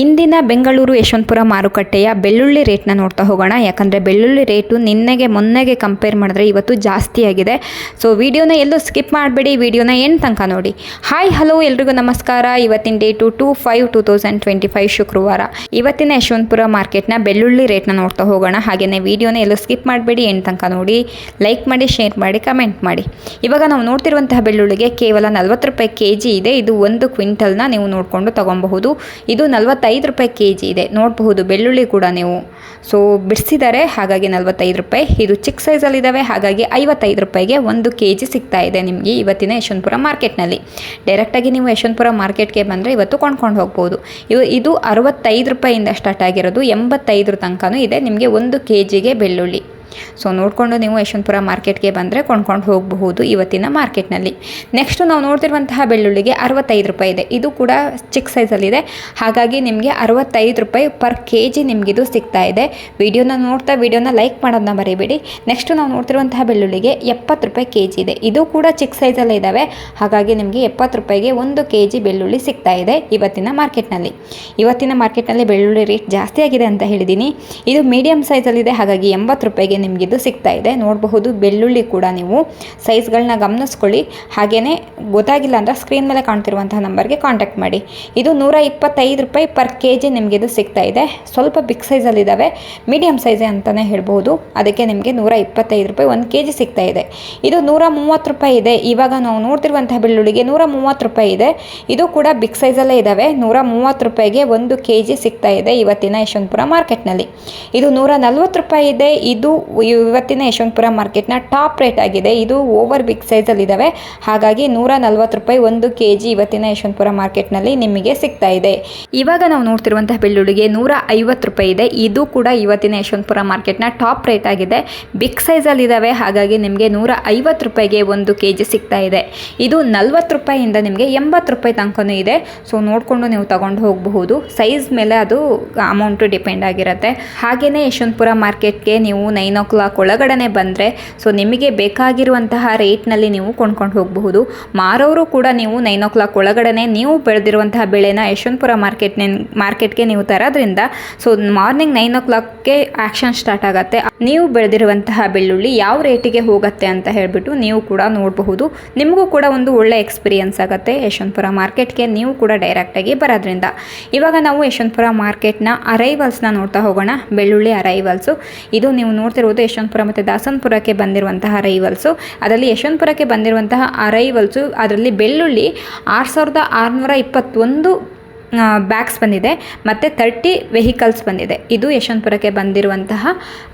ಇಂದಿನ ಬೆಂಗಳೂರು ಯಶವಂತಪುರ ಮಾರುಕಟ್ಟೆಯ ಬೆಳ್ಳುಳ್ಳಿ ರೇಟ್ನ ನೋಡ್ತಾ ಹೋಗೋಣ. ಯಾಕಂದರೆ ಬೆಳ್ಳುಳ್ಳಿ ರೇಟು ನಿನ್ನೆಗೆ ಮೊನ್ನೆಗೆ ಕಂಪೇರ್ ಮಾಡಿದ್ರೆ ಇವತ್ತು ಜಾಸ್ತಿ ಆಗಿದೆ. ಸೊ ವಿಡಿಯೋನ ಎಲ್ಲೂ ಸ್ಕಿಪ್ ಮಾಡಬೇಡಿ. ವಿಡಿಯೋನ ಎಂಡ್ ತನಕ ನೋಡಿ. ಹಾಯ್ ಹಲೋ ಎಲ್ರಿಗೂ ನಮಸ್ಕಾರ. ಇವತ್ತಿನ date two five two thousand twenty five ಶುಕ್ರವಾರ. ಇವತ್ತಿನ ಯಶವಂತಪುರ ಮಾರ್ಕೆಟ್ನ ಬೆಳ್ಳುಳ್ಳಿ ರೇಟ್ನ ನೋಡ್ತಾ ಹೋಗೋಣ. ಹಾಗೆಯೇ ವಿಡಿಯೋನ ಎಲ್ಲೂ ಸ್ಕಿಪ್ ಮಾಡಬೇಡಿ, ಎಂಡ್ ತನಕ ನೋಡಿ. ಲೈಕ್ ಮಾಡಿ ಶೇರ್ ಮಾಡಿ ಕಮೆಂಟ್ ಮಾಡಿ. ಇವಾಗ ನಾವು ನೋಡ್ತಿರುವಂತಹ ಬೆಳ್ಳುಳ್ಳಿಗೆ ಕೇವಲ ನಲ್ವತ್ತು ರೂಪಾಯಿ ಕೆ ಇದೆ. ಇದು ಒಂದು ಕ್ವಿಂಟಲ್ನ ನೀವು ನೋಡಿಕೊಂಡು ತಗೊಬಹುದು. ಇದು ನಲ್ವತ್ತೈದು ರೂಪಾಯಿ ಕೆ ಜಿ ಇದೆ. ನೋಡಬಹುದು, ಬೆಳ್ಳುಳ್ಳಿ ಕೂಡ ನೀವು. ಸೊ ಬಿಡಿಸಿದ್ದಾರೆ ಹಾಗಾಗಿ ನಲ್ವತ್ತೈದು ರೂಪಾಯಿ. ಇದು ಚಿಕ್ಕ ಸೈಜಲ್ಲಿದ್ದಾವೆ ಹಾಗಾಗಿ ಐವತ್ತೈದು ರೂಪಾಯಿಗೆ ಒಂದು ಕೆ ಜಿ ಸಿಗ್ತಾ ಇದೆ ನಿಮಗೆ ಇವತ್ತಿನ ಯಶವಂತಪುರ ಮಾರ್ಕೆಟ್ನಲ್ಲಿ ಡೈರೆಕ್ಟಾಗಿ ನೀವು ಯಶವಂತಪುರ ಮಾರ್ಕೆಟ್ಗೆ ಬಂದರೆ ಇವತ್ತು ಕೊಂಡ್ಕೊಂಡು ಹೋಗ್ಬೋದು. ಇವು, ಇದು ಅರವತ್ತೈದು ರೂಪಾಯಿಂದ ಸ್ಟಾರ್ಟ್ ಆಗಿರೋದು ಎಂಬತ್ತೈದರ ತನಕನೂ ಇದೆ ನಿಮಗೆ ಒಂದು ಕೆ ಜಿಗೆ ಬೆಳ್ಳುಳ್ಳಿ. ಸೊ ನೋಡಿಕೊಂಡು ನೀವು ಯಶವಂತಪುರ ಮಾರ್ಕೆಟ್ಗೆ ಬಂದರೆ ಕೊಂಡ್ಕೊಂಡು ಹೋಗಬಹುದು ಇವತ್ತಿನ ಮಾರ್ಕೆಟ್ನಲ್ಲಿ. ನೆಕ್ಸ್ಟು ನಾವು ನೋಡ್ತಿರುವಂತಹ ಬೆಳ್ಳುಳ್ಳಿಗೆ ಅರವತ್ತೈದು ರೂಪಾಯಿ ಇದೆ. ಇದು ಕೂಡ ಚಿಕ್ಕ ಸೈಜಲ್ಲಿದೆ ಹಾಗಾಗಿ ನಿಮಗೆ ಅರವತ್ತೈದು ರೂಪಾಯಿ ಪರ್ ಕೆ ಜಿ ನಿಮಗಿದು ಸಿಗ್ತಾ ಇದೆ. ವಿಡಿಯೋನ ನೋಡ್ತಾ ವಿಡಿಯೋನ ಲೈಕ್ ಮಾಡೋದನ್ನ ಮರಿಬೇಡಿ. ನೆಕ್ಸ್ಟು ನಾವು ನೋಡ್ತಿರುವಂತಹ ಬೆಳ್ಳುಳ್ಳಿಗೆ ಎಪ್ಪತ್ತು ರೂಪಾಯಿ ಕೆ ಜಿ ಇದೆ. ಇದು ಕೂಡ ಚಿಕ್ಕ ಸೈಜಲ್ಲೇ ಇದ್ದಾವೆ ಹಾಗಾಗಿ ನಿಮಗೆ ಎಪ್ಪತ್ತು ರೂಪಾಯಿಗೆ ಒಂದು ಕೆ ಜಿ ಬೆಳ್ಳುಳ್ಳಿ ಸಿಗ್ತಾ ಇದೆ ಇವತ್ತಿನ ಮಾರ್ಕೆಟ್ನಲ್ಲಿ. ಇವತ್ತಿನ ಮಾರ್ಕೆಟ್ನಲ್ಲಿ ಬೆಳ್ಳುಳ್ಳಿ ರೇಟ್ ಜಾಸ್ತಿ ಆಗಿದೆ ಅಂತ ಹೇಳಿದ್ದೀನಿ. ಇದು ಮೀಡಿಯಮ್ ಸೈಜಲ್ಲಿದೆ ಹಾಗಾಗಿ ಎಂಬತ್ತು ರೂಪಾಯಿಗೆ ನಿಮಗಿದು ಸಿಗ್ತಾ ಇದೆ. ನೋಡಬಹುದು, ಬೆಳ್ಳುಳ್ಳಿ ಕೂಡ ನೀವು ಸೈಜ್ಗಳನ್ನ ಗಮನಿಸ್ಕೊಳ್ಳಿ. ಹಾಗೆಯೇ ಗೊತ್ತಾಗಿಲ್ಲ ಅಂದರೆ ಸ್ಕ್ರೀನ್ ಮೇಲೆ ಕಾಣ್ತಿರುವಂತಹ ನಂಬರ್ಗೆ ಕಾಂಟ್ಯಾಕ್ಟ್ ಮಾಡಿ. ಇದು ನೂರ ಇಪ್ಪತ್ತೈದು ರೂಪಾಯಿ ಪರ್ ಕೆ ಜಿ ನಿಮಗಿದು ಸಿಗ್ತಾ ಇದೆ. ಸ್ವಲ್ಪ ಬಿಗ್ ಸೈಜಲ್ಲಿದ್ದಾವೆ ಮೀಡಿಯಮ್ ಸೈಜೇ ಅಂತಲೇ ಹೇಳ್ಬೋದು ಅದಕ್ಕೆ ನಿಮಗೆ ನೂರ ಇಪ್ಪತ್ತೈದು ರೂಪಾಯಿ ಒಂದು ಕೆ ಜಿ ಸಿಗ್ತಾ ಇದೆ. ಇದು ನೂರ ಮೂವತ್ತು ರೂಪಾಯಿ ಇದೆ. ಇವಾಗ ನಾವು ನೋಡ್ತಿರುವಂತಹ ಬೆಳ್ಳುಳ್ಳಿಗೆ ನೂರ ಮೂವತ್ತು ರೂಪಾಯಿ ಇದೆ. ಇದು ಕೂಡ ಬಿಗ್ ಸೈಜಲ್ಲೇ ಇದ್ದಾವೆ ನೂರ ಮೂವತ್ತು ರೂಪಾಯಿಗೆ ಒಂದು ಕೆ ಜಿ ಸಿಗ್ತಾ ಇದೆ ಇವತ್ತಿನ ಯಶವಂತಪುರ ಮಾರ್ಕೆಟ್ನಲ್ಲಿ ಇದು ನೂರ ನಲ್ವತ್ತು ರೂಪಾಯಿ ಇದೆ. ಇದು ಇವತ್ತಿನ ಯಶವಂತಪುರ ಮಾರ್ಕೆಟ್ನ ಟಾಪ್ ರೇಟ್ ಆಗಿದೆ. ಇದು ಓವರ್ ಬಿಗ್ ಸೈಜಲ್ಲಿ ಇದ್ದಾವೆ ಹಾಗಾಗಿ ನೂರ ನಲ್ವತ್ತು ರೂಪಾಯಿ ಒಂದು ಕೆ ಜಿ ಇವತ್ತಿನ ಯಶವಂತಪುರ ಮಾರ್ಕೆಟ್ನಲ್ಲಿ ನಿಮಗೆ ಸಿಗ್ತಾ ಇದೆ. ಇವಾಗ ನಾವು ನೋಡ್ತಿರುವಂತಹ ಬೆಳ್ಳುಳ್ಳಿಗೆ ನೂರ ಐವತ್ತು ರೂಪಾಯಿ ಇದೆ. ಇದು ಕೂಡ ಇವತ್ತಿನ ಯಶವಂತಪುರ ಮಾರ್ಕೆಟ್ನ ಟಾಪ್ ರೇಟ್ ಆಗಿದೆ. ಬಿಗ್ ಸೈಜಲ್ಲಿ ಇದ್ದಾವೆ ಹಾಗಾಗಿ ನಿಮಗೆ ನೂರ ಐವತ್ತು ರೂಪಾಯಿಗೆ ಒಂದು ಕೆ ಜಿ ಸಿಗ್ತಾ ಇದೆ. ಇದು ನಲ್ವತ್ತು ರೂಪಾಯಿಯಿಂದ ನಿಮಗೆ ಎಂಬತ್ತು ರೂಪಾಯಿ ತನಕನೂ ಇದೆ. ಸೊ, ನೋಡಿಕೊಂಡು ನೀವು ತಗೊಂಡು ಹೋಗಬಹುದು. ಸೈಜ್ ಮೇಲೆ ಅದು ಅಮೌಂಟು ಡಿಪೆಂಡ್ ಆಗಿರುತ್ತೆ. ಹಾಗೆಯೇ ಯಶವಂತಪುರ ಮಾರ್ಕೆಟ್ಗೆ ನೀವು ನೈನ್ ಓ ಕ್ಲಾಕ್ ಒಳಗಡೆ ಬಂದರೆ ಸೊ ನಿಮಗೆ ಬೇಕಾಗಿರುವಂತಹ ರೇಟ್ನಲ್ಲಿ ನೀವು ಕೊಂಡ್ಕೊಂಡು ಹೋಗಬಹುದು. ಮಾರೋರು ಕೂಡ ನೀವು ನೈನ್ ಓ ಕ್ಲಾಕ್ ಒಳಗಡೆ ನೀವು ಬೆಳೆದಿರುವಂತಹ ಬೆಳೆನ ಯಶವಂತಪುರ ಮಾರ್ಕೆಟ್ ಮಾರ್ಕೆಟ್ಗೆ ನೀವು ತರೋದ್ರಿಂದ ಸೊ ಮಾರ್ನಿಂಗ್ ನೈನ್ ಓ ಕ್ಲಾಕ್ಗೆ ಆ್ಯಕ್ಷನ್ ಸ್ಟಾರ್ಟ್ ಆಗುತ್ತೆ. ನೀವು ಬೆಳೆದಿರುವಂತಹ ಬೆಳ್ಳುಳ್ಳಿ ಯಾವ ರೇಟಿಗೆ ಹೋಗುತ್ತೆ ಅಂತ ಹೇಳಿಬಿಟ್ಟು ನೀವು ಕೂಡ ನೋಡಬಹುದು. ನಿಮಗೂ ಕೂಡ ಒಂದು ಒಳ್ಳೆ ಎಕ್ಸ್ಪೀರಿಯನ್ಸ್ ಆಗುತ್ತೆ ಯಶವಂತಪುರ ಮಾರ್ಕೆಟ್ಗೆ, ನೀವು ಕೂಡ ಡೈರೆಕ್ಟಾಗಿ ಬರೋದ್ರಿಂದ. ಇವಾಗ ನಾವು ಯಶವಂತಪುರ ಮಾರ್ಕೆಟ್ನ ಅರೈವಲ್ಸ್ನ ನೋಡ್ತಾ ಹೋಗೋಣ. ಬೆಳ್ಳುಳ್ಳಿ ಅರೈವಲ್ಸು ಇದು ನೀವು ನೋಡ್ತಿರುವುದು ಯಶವಂತಪುರ ಮತ್ತು ದಾಸನ್ಪುರಕ್ಕೆ ಬಂದಿರುವಂತಹ ಅರೈವಲ್ಸು ಅದರಲ್ಲಿ ಯಶವಂತಪುರಕ್ಕೆ ಬಂದಿರುವಂತಹ ಅರೈವಲ್ಸು ಅದರಲ್ಲಿ ಬೆಳ್ಳುಳ್ಳಿ ಆರು ಸಾವಿರದ ಆರುನೂರ ಇಪ್ಪತ್ತೊಂದು ಬ್ಯಾಗ್ಸ್ ಬಂದಿದೆ. ಮತ್ತು ತರ್ಟಿ ವೆಹಿಕಲ್ಸ್ ಬಂದಿದೆ. ಇದು ಯಶವಂತಪುರಕ್ಕೆ ಬಂದಿರುವಂತಹ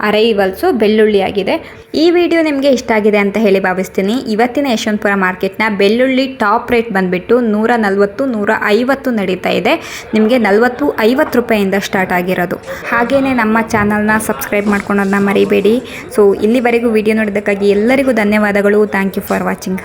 ಅರೈವಲ್ಸು ಬೆಳ್ಳುಳ್ಳಿ ಆಗಿದೆ ಈ ವಿಡಿಯೋ ನಿಮಗೆ ಇಷ್ಟ ಆಗಿದೆ ಅಂತ ಹೇಳಿ ಭಾವಿಸ್ತೀನಿ. ಇವತ್ತಿನ ಯಶವಂತಪುರ ಮಾರ್ಕೆಟ್ನ ಬೆಳ್ಳುಳ್ಳಿ ಟಾಪ್ ರೇಟ್ ಬಂದುಬಿಟ್ಟು ನೂರ ನಲ್ವತ್ತು, ನೂರ ಐವತ್ತು ನಡೀತಾ ಇದೆ. ನಿಮಗೆ ನಲ್ವತ್ತು, ಐವತ್ತು ರೂಪಾಯಿಂದ ಸ್ಟಾರ್ಟ್ ಆಗಿರೋದು. ಹಾಗೆಯೇ ನಮ್ಮ ಚಾನಲ್ನ ಸಬ್ಸ್ಕ್ರೈಬ್ ಮಾಡ್ಕೊಳೋದನ್ನ ಮರಿಬೇಡಿ. ಸೊ ಇಲ್ಲಿವರೆಗೂ ವಿಡಿಯೋ ನೋಡೋದಕ್ಕಾಗಿ ಎಲ್ಲರಿಗೂ ಧನ್ಯವಾದಗಳು. Thank you for watching